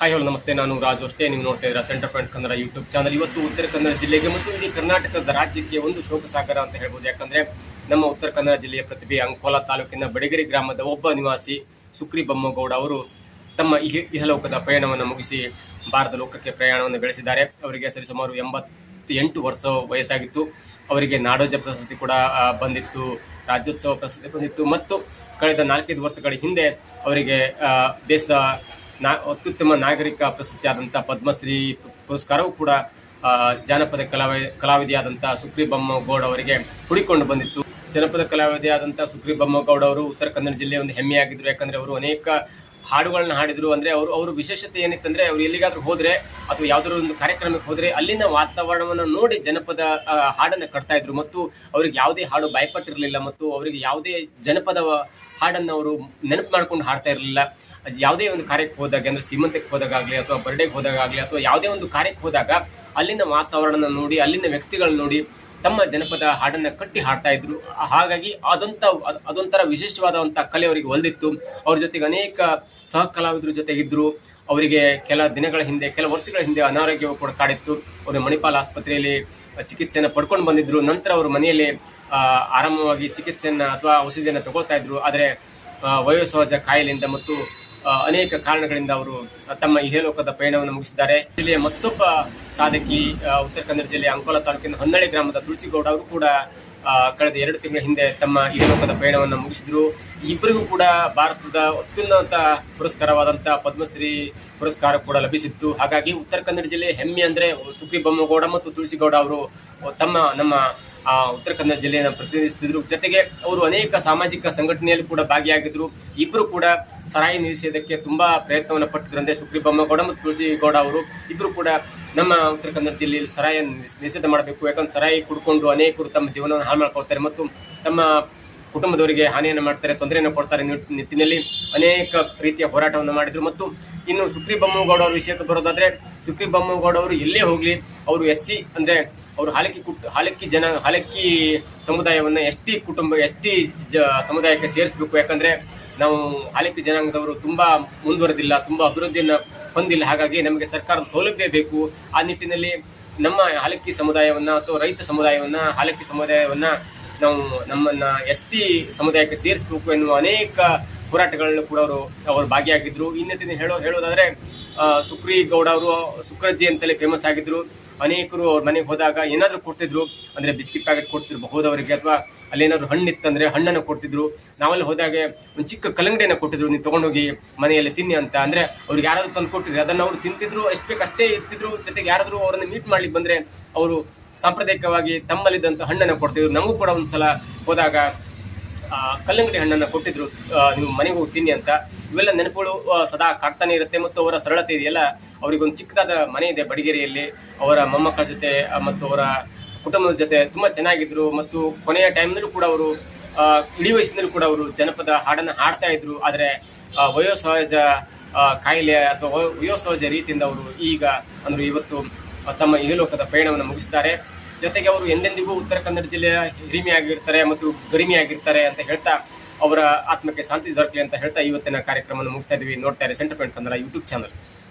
Hi ಹೇಳು ನಮಸ್ತೆ. ನಾನು ರಾಜು ಅಷ್ಟೇ. ನೀವು ನೋಡ್ತಾ ಇದ್ದೀರಾ centre point Kannada YouTube channel. ಇವತ್ತು ಉತ್ತರ ಕನ್ನಡ ಜಿಲ್ಲೆಗೆ ಮತ್ತು ಇಡೀ ಕರ್ನಾಟಕದ ರಾಜ್ಯಕ್ಕೆ ಒಂದು ಶೋಕ ಸಾಗರ ಅಂತ ಹೇಳ್ಬೋದು. ಯಾಕಂದ್ರೆ ನಮ್ಮ ಉತ್ತರ ಕನ್ನಡ ಜಿಲ್ಲೆಯ ಪ್ರತಿಭೆ ಅಂಕೋಲಾ ತಾಲೂಕಿನ ಬಡಗೇರಿ ಗ್ರಾಮದ ಒಬ್ಬ ನಿವಾಸಿ ಸುಕ್ರಿ ಬೊಮ್ಮಗೌಡ ಅವರು ತಮ್ಮ ಇಹ ಇಹಲೋಕದ ಪಯಣವನ್ನು ಮುಗಿಸಿ ಭಾರತ ಲೋಕಕ್ಕೆ ಪ್ರಯಾಣವನ್ನು ಬೆಳೆಸಿದ್ದಾರೆ. ಅವರಿಗೆ ಸರಿಸುಮಾರು ಎಂಬತ್ತು ಎಂಟು ವರ್ಷ ವಯಸ್ಸಾಗಿತ್ತು. ಅವರಿಗೆ ನಾಡೋಜ ಪ್ರಶಸ್ತಿ ಕೂಡ ಬಂದಿತ್ತು. ರಾಜ್ಯೋತ್ಸವ ಪ್ರಶಸ್ತಿ ಬಂದಿತ್ತು. ಮತ್ತು ಕಳೆದ ನಾಲ್ಕೈದು ವರ್ಷಗಳ ಹಿಂದೆ ಅವರಿಗೆ ದೇಶದ ನಾ, ಅತ್ಯುತ್ತಮ ನಾಗರಿಕ ಪ್ರಶಸ್ತಿಯಾದಂಥ ಪದ್ಮಶ್ರೀ ಪುರಸ್ಕಾರವೂ ಕೂಡ ಜಾನಪದ ಕಲಾವಿ, ಕಲಾವಿದೆಯಾದಂಥ ಸುಕ್ರಿ ಬೊಮ್ಮಗೌಡ ಅವರಿಗೆ ಹುಡಿಕೊಂಡು ಬಂದಿತ್ತು. ಜನಪದ ಕಲಾವಿದೆಯಾದಂಥ ಸುಕ್ರಿ ಗೌಡ ಅವರು ಉತ್ತರ ಕನ್ನಡ ಜಿಲ್ಲೆಯ ಒಂದು ಹೆಮ್ಮೆಯಾಗಿದ್ದರು ಯಾಕಂದರೆ ಅವರು ಅನೇಕ ಹಾಡುಗಳನ್ನ ಹಾಡಿದರು. ಅಂದರೆ ಅವರು ಅವರು ವಿಶೇಷತೆ ಏನಿತ್ತಂದರೆ ಅವರು ಎಲ್ಲಿಗಾದರೂ ಹೋದರೆ ಅಥವಾ ಯಾವುದಾದ್ರು ಒಂದು ಕಾರ್ಯಕ್ರಮಕ್ಕೆ ಹೋದರೆ ಅಲ್ಲಿನ ವಾತಾವರಣವನ್ನು ನೋಡಿ ಜನಪದ ಹಾಡನ್ನು ಕಟ್ತಾ ಇದ್ರು. ಮತ್ತು ಅವರಿಗೆ ಯಾವುದೇ ಹಾಡು ಭಯಪಟ್ಟಿರಲಿಲ್ಲ. ಮತ್ತು ಅವರಿಗೆ ಯಾವುದೇ ಜನಪದ ಹಾಡನ್ನು ಅವರು ನೆನಪು ಮಾಡ್ಕೊಂಡು ಹಾಡ್ತಾ ಇರಲಿಲ್ಲ. ಯಾವುದೇ ಒಂದು ಕಾರ್ಯಕ್ಕೆ ಹೋದಾಗ, ಅಂದರೆ ಸೀಮಂತಕ್ಕೆ ಹೋದಾಗಲಿ ಅಥವಾ ಬರ್ಡೇಗೆ ಹೋದಾಗಲಿ ಅಥವಾ ಯಾವುದೇ ಒಂದು ಕಾರ್ಯಕ್ಕೆ ಹೋದಾಗ ಅಲ್ಲಿನ ವಾತಾವರಣ ನೋಡಿ, ಅಲ್ಲಿನ ವ್ಯಕ್ತಿಗಳನ್ನ ನೋಡಿ ತಮ್ಮ ಜನಪದ ಹಾಡನ್ನು ಕಟ್ಟಿ ಹಾಡ್ತಾ ಇದ್ರು. ಹಾಗಾಗಿ ಅದಂಥ ಅದ್- ಅದೊಂಥರ ವಿಶಿಷ್ಟವಾದಂಥ ಕಲೆ ಅವರಿಗೆ ಒಲ್ದಿತ್ತು. ಅವ್ರ ಜೊತೆಗೆ ಅನೇಕ ಸಹ ಕಲಾವಿದರ ಜೊತೆಗಿದ್ದರು ಅವರಿಗೆ ಕೆಲ ದಿನಗಳ ಹಿಂದೆ, ಕೆಲ ವರ್ಷಗಳ ಹಿಂದೆ ಅನಾರೋಗ್ಯವು ಕೂಡ ಕಾಡಿತ್ತು. ಅವರು ಮಣಿಪಾಲ್ ಆಸ್ಪತ್ರೆಯಲ್ಲಿ ಚಿಕಿತ್ಸೆಯನ್ನು ಪಡ್ಕೊಂಡು ಬಂದಿದ್ದರು ನಂತರ ಅವರು ಮನೆಯಲ್ಲಿ ಆರಾಮವಾಗಿ ಚಿಕಿತ್ಸೆಯನ್ನು ಅಥವಾ ಔಷಧಿಯನ್ನು ತಗೊಳ್ತಾ ಇದ್ರು. ಆದರೆ ವಯೋಸಹಜ ಕಾಯಿಲೆಯಿಂದ ಮತ್ತು ಅನೇಕ ಕಾರಣಗಳಿಂದ ಅವರು ತಮ್ಮ ಇಹಲೋಕದ ಪಯಣವನ್ನು ಮುಗಿಸಿದ್ದಾರೆ. ಜಿಲ್ಲೆಯ ಮತ್ತೊಬ್ಬ ಸಾಧಕಿ ಉತ್ತರ ಕನ್ನಡ ಜಿಲ್ಲೆಯ ಅಂಕೋಲಾ ತಾಲೂಕಿನ ಹೊನ್ನಳ್ಳಿ ಗ್ರಾಮದ ತುಳಸಿಗೌಡ ಅವರು ಕೂಡ ಕಳೆದ ಎರಡು ತಿಂಗಳ ಹಿಂದೆ ತಮ್ಮ ಇಹಲೋಕದ ಪಯಣವನ್ನು ಮುಗಿಸಿದ್ರು. ಇಬ್ಬರಿಗೂ ಕೂಡ ಭಾರತದ ಅತ್ಯುನ್ನತ ಪುರಸ್ಕಾರವಾದಂಥ ಪದ್ಮಶ್ರೀ ಪುರಸ್ಕಾರ ಕೂಡ ಲಭಿಸಿತ್ತು. ಹಾಗಾಗಿ ಉತ್ತರ ಕನ್ನಡ ಜಿಲ್ಲೆಯ ಹೆಮ್ಮೆ ಅಂದರೆ ಸುಗ್ರಿ ಬೊಮ್ಮಗೌಡ ಮತ್ತು ತುಳಸಿಗೌಡ ಅವರು ತಮ್ಮ, ನಮ್ಮ ಆ, ಉತ್ತರ ಕನ್ನಡ ಜಿಲ್ಲೆಯನ್ನು ಪ್ರತಿನಿಧಿಸುತ್ತಿದ್ದರು ಜೊತೆಗೆ ಅವರು ಅನೇಕ ಸಾಮಾಜಿಕ ಸಂಘಟನೆಯಲ್ಲಿ ಕೂಡ ಭಾಗಿಯಾಗಿದ್ದರು ಇಬ್ಬರು ಕೂಡ ಸರಾಯಿ ನಿಲ್ಲಿಸೋದಕ್ಕೆ ತುಂಬ ಪ್ರಯತ್ನವನ್ನು ಪಟ್ಟಿದ್ರು. ಅಂದ್ರೆ ಸುಗ್ರಿ ಬೊಮ್ಮಗೌಡ ಮತ್ತು ತುಳಸಿಗೌಡ ಅವರು ಇಬ್ಬರು ಕೂಡ ನಮ್ಮ ಉತ್ತರ ಕನ್ನಡ ಜಿಲ್ಲೆಯಲ್ಲಿ ಸರಾಯಿ ನಿಷ್- ನಿಷೇಧ ಮಾಡಬೇಕು. ಯಾಕಂದ್ರೆ ಸರಾಯಿ ಕುಡ್ಕೊಂಡು ಅನೇಕರು ತಮ್ಮ ಜೀವನವನ್ನು ಹಾಳು ಮಾಡ್ಕೊಳ್ತಾರೆ. ಮತ್ತು ತಮ್ಮ ಕುಟುಂಬದವರಿಗೆ ಹಾನಿಯನ್ನು ಮಾಡ್ತಾರೆ, ತೊಂದರೆಯನ್ನು ಕೊಡ್ತಾರೆ ನಿಟ್- ನಿಟ್ಟಿನಲ್ಲಿ ಅನೇಕ ರೀತಿಯ ಹೋರಾಟವನ್ನು ಮಾಡಿದರು. ಮತ್ತು ಇನ್ನು ಸುಕ್ರಿ ಬೊಮ್ಮಗೌಡ ಅವರ ವಿಷಯಕ್ಕೆ ಬರೋದಾದರೆ ಸುಕ್ರಿ ಬೊಮ್ಮಗೌಡ ಅವರು ಎಲ್ಲೇ ಹೋಗಲಿ, ಅವರು ಎಸ್ ಸಿ ಅಂದರೆ ಅವರು ಹಾಲಕ್ಕಿ ಕುಟ್, ಹಾಲಕ್ಕಿ ಜನ, ಹಾಲಕ್ಕಿ ಸಮುದಾಯವನ್ನು ಎಸ್ ಟಿ ಕುಟುಂಬ ಎಸ್ ಟಿ ಜ, ಸಮುದಾಯಕ್ಕೆ ಸೇರಿಸಬೇಕು. ಯಾಕಂದರೆ ನಾವು ಹಾಲಕ್ಕಿ ಜನಾಂಗದವರು ತುಂಬ ಮುಂದುವರೆದಿಲ್ಲ, ತುಂಬ ಅಭಿವೃದ್ಧಿಯನ್ನು ಹೊಂದಿಲ್ಲ. ಹಾಗಾಗಿ ನಮಗೆ ಸರ್ಕಾರದ ಸೌಲಭ್ಯ ಬೇಕು. ಆ ನಿಟ್ಟಿನಲ್ಲಿ ನಮ್ಮ ಹಾಲಕ್ಕಿ ಸಮುದಾಯವನ್ನು ಅಥವಾ ರೈತ ಸಮುದಾಯವನ್ನು, ಹಾಲಕ್ಕಿ ಸಮುದಾಯವನ್ನ ನಾವು ನಮ್ಮನ್ನ ಎಸ್ ಟಿ ಸಮುದಾಯಕ್ಕೆ ಸೇರಿಸಬೇಕು ಎನ್ನುವ ಅನೇಕ ಹೋರಾಟಗಳನ್ನು ಕೂಡ ಅವರು ಅವರು ಭಾಗಿಯಾಗಿದ್ರು. ಈ ನಿಟ್ಟಿನ ಹೇಳೋ, ಹೇಳೋದಾದ್ರೆ ಸುಕ್ರಿ ಗೌಡ ಅವರು ಸುಕ್ರಜ್ಜಿ ಅಂತಲೇ ಫೇಮಸ್ ಆಗಿದ್ರು. ಅನೇಕರು ಅವ್ರ ಮನೆಗೆ ಹೋದಾಗ ಏನಾದರೂ ಕೊಡ್ತಿದ್ರು. ಅಂದ್ರೆ ಬಿಸ್ಕಿಟ್ ಪ್ಯಾಕೆಟ್ ಕೊಡ್ತಿದ್ರು ಹೋದವರಿಗೆ ಅಥವಾ ಅಲ್ಲೇನಾದ್ರು ಹಣ್ಣು ಇತ್ತಂದ್ರೆ ಹಣ್ಣನ್ನು ಕೊಡ್ತಿದ್ರು. ನಾವಲ್ಲಿ ಹೋದಾಗ ಒಂದು ಚಿಕ್ಕ ಕಲ್ಲಂಗಡಿಯನ್ನು ಕೊಟ್ಟಿದ್ರು. ನೀವು ತೊಗೊಂಡೋಗಿ ಮನೆಯಲ್ಲಿ ತಿನ್ನಿ ಅಂತ. ಅಂದ್ರೆ ಅವ್ರಿಗೆ ಯಾರಾದರೂ ತಂದು ಕೊಟ್ಟಿದ್ರು ಅದನ್ನು ಅವರು ತಿಂತಿದ್ರು. ಎಷ್ಟು ಬೇಕು ಅಷ್ಟೇ ಇರ್ತಿದ್ರು. ಜೊತೆಗೆ ಯಾರಾದರೂ ಅವರನ್ನು ಮೀಟ್ ಮಾಡ್ಲಿಕ್ಕೆ ಬಂದ್ರೆ ಅವರು ಸಾಂಪ್ರದಾಯಿಕವಾಗಿ ತಮ್ಮಲ್ಲಿದ್ದಂಥ ಹಣ್ಣನ್ನು ಕೊಡ್ತಿದ್ರು. ನಮಗೂ ಕೂಡ ಒಂದ್ಸಲ ಹೋದಾಗ ಕಲ್ಲಂಗಡಿ ಹಣ್ಣನ್ನು ಕೊಟ್ಟಿದ್ರು. ನೀವು ಮನೆಗೆ ಹೋಗಿ ತಿನ್ನಿ ಅಂತ. ಇವೆಲ್ಲ ನೆನಪುಗಳು ಸದಾ ಕಾಡ್ತಾನೆ ಇರುತ್ತೆ ಮತ್ತು ಅವರ ಸರಳತೆ ಇದೆಯಲ್ಲ. ಅವರಿಗೊಂದು ಚಿಕ್ಕದಾದ ಮನೆ ಇದೆ ಬಡಿಗೇರಿಯಲ್ಲಿ. ಅವರ ಮೊಮ್ಮಕ್ಕಳ ಜೊತೆ ಮತ್ತು ಅವರ ಕುಟುಂಬದ ಜೊತೆ ತುಂಬ ಚೆನ್ನಾಗಿದ್ರು. ಮತ್ತು ಕೊನೆಯ ಟೈಮ್ನಲ್ಲೂ ಕೂಡ ಅವರು ಇಡೀ ವಯಸ್ಸಿನಲ್ಲೂ ಕೂಡ ಅವರು ಜನಪದ ಹಾಡನ್ನು ಹಾಡ್ತಾ ಇದ್ರು. ಆದರೆ ವಯೋಸಹಜ ಕಾಯಿಲೆ ಅಥವಾ ವಯೋ- ವಯೋಸಹಜ ರೀತಿಯಿಂದ ಅವರು ಈಗ, ಅಂದರೆ ಇವತ್ತು ತಮ್ಮ ಇಹಲೋಕದ ಪಯಣವನ್ನು ಮುಗಿಸ್ತಾರೆ. ಜೊತೆಗೆ ಅವರು ಎಂದೆಂದಿಗೂ ಉತ್ತರ ಕನ್ನಡ ಜಿಲ್ಲೆಯ ಹಿರಿಮೆಯಾಗಿರ್ತಾರೆ ಮತ್ತು ಗರಿಮೆಯಾಗಿರ್ತಾರೆ ಅಂತ ಹೇಳ್ತಾ ಅವರ ಆತ್ಮಕ್ಕೆ ಶಾಂತಿ ದೊರಕಲಿ ಅಂತ ಹೇಳ್ತಾ ಇವತ್ತಿನ ಕಾರ್ಯಕ್ರಮವನ್ನು ಮುಗಿಸ್ತಾ ಇದ್ದೀವಿ. ನೋಡ್ತಾ ಇರಿ centre point Kannada YouTube channel.